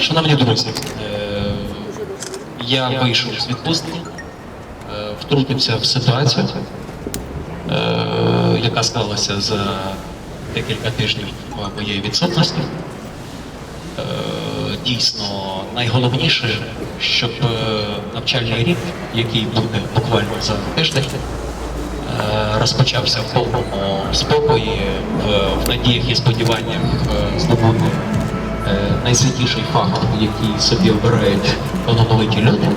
Шановні друзі, е, я вийшов з відпустки, е, втрутився в ситуацію, е, яка склалася за декілька тижнів моєї відсутності. Дійсно, найголовніше, щоб навчальний рік, який буде буквально за тиждень, розпочався в повному спокої, в, надіях і сподіваннях здобути найсвятіший факт, який собі обирають талановиті люди.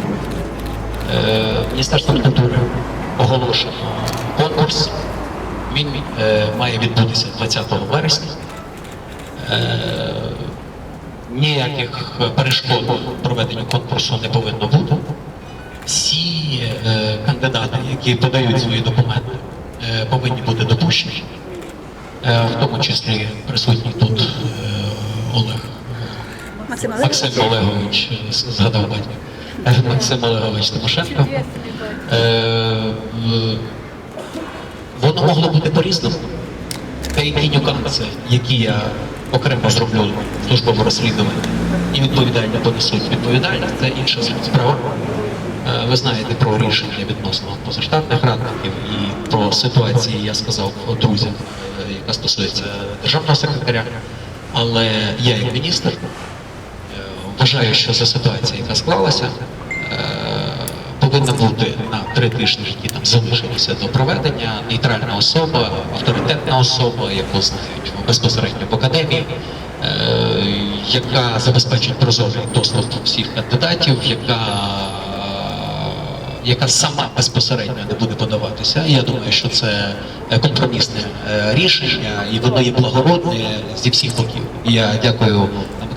Е, Міністерством культури оголошено конкурс. Він е, має відбутися 20 вересня. Е, Ніяких перешкод проведенню конкурсу не повинно бути. Всі е, кандидати, які подають свої документи, е, повинні бути допущені, Е, в тому числі присутній тут е, Олег Максим Максим Олегович, згадав батька, Е, Максим Олегович Тимошенко. Е, Воно могло бути по-різному. Деякі нюанси, які я окремо зроблю в службове розслідування і відповідально понесуть відповідальність, це інша справа. Е, Ви знаєте про рішення відносно позаштатних радників і про ситуації, я сказав друзям, яка стосується державного секретаря. Але я як міністр вважаю, що за ситуацію, яка склалася, е, повинна бути на три тижні, які там залишилися до проведення, нейтральна особа, авторитетна особа, яку знають безпосередньо в академії, е, яка забезпечить прозорий доступ всіх кандидатів, яка яка сама безпосередньо не буде подаватися. Я думаю, що це компромісне е, рішення, і воно є благородне зі всіх боків. Я дякую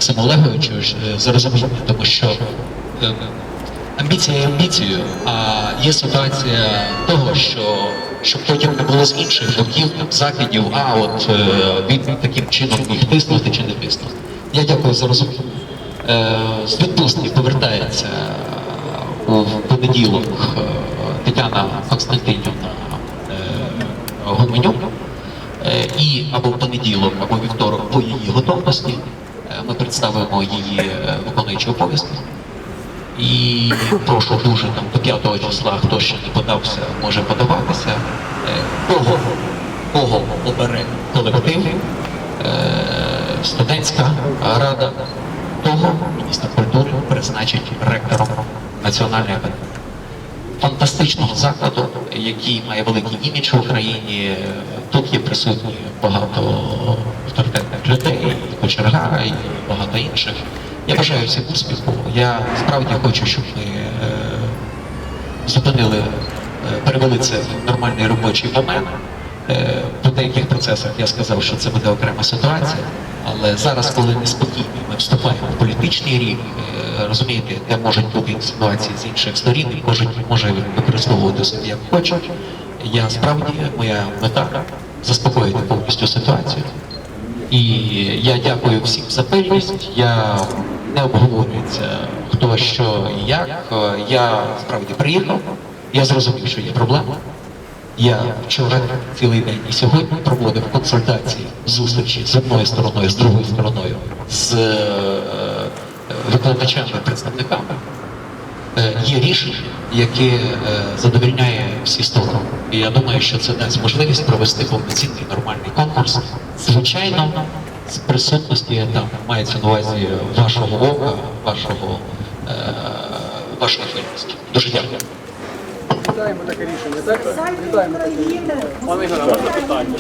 Максиму Олеговичу е, за розуміння, тому що е, амбіція є амбіцією, а є ситуація того, що щоб потім не було з інших боків, там, закидів, а от е, він таким чином міг тиснути чи не тиснути. Я дякую за розуміння. З відпустки повертається у понеділок Тетяна Константинівна Гуменюк. І або в понеділок, або вівторок по її готовності ми представимо її е, виконуючі обов'язки. І прошу дуже там до 5 числа, хто ще не подався, може подаватися. Е, Кого, кого обере колектив, е, студентська рада, того міністр культури призначить ректором Національної академії. Фантастичного закладу, який має великий імідж в Україні. Тут є присутні багато авторитетних людей, Кочерга, і багато інших. Я бажаю всім успіху. Я справді хочу, щоб ми е, зупинили, е, перевели це в нормальний робочий момент. Е, По деяких процесах я сказав, що це буде окрема ситуація, але зараз, коли неспокійні, ми вступаємо в політичний рік, е, розумієте, де можуть бути інсинуації з інших сторін, і кожен може використовувати собі як хоче. Я справді моя мета заспокоїти повністю ситуацію. І я дякую всім за пильність. Я не обговорюється хто що і як. Е, Я справді приїхав. Я зрозумів, що є проблема. Я вчора цілий день і сьогодні проводив консультації, зустрічі з одною стороною, з другою стороною, з е, викладачами, представниками. Е, Є рішення, яке е, задовільняє всі сторони. І я думаю, що це дасть можливість провести повноцінний нормальний конкурс. Звичайно, з присутності там мається на увазі вашого ока, вашого вашої пильності. Дуже дякую. Вітаємо таке рішення, так? Вітаємо таке рішення. Пане Ігоре, можна питання?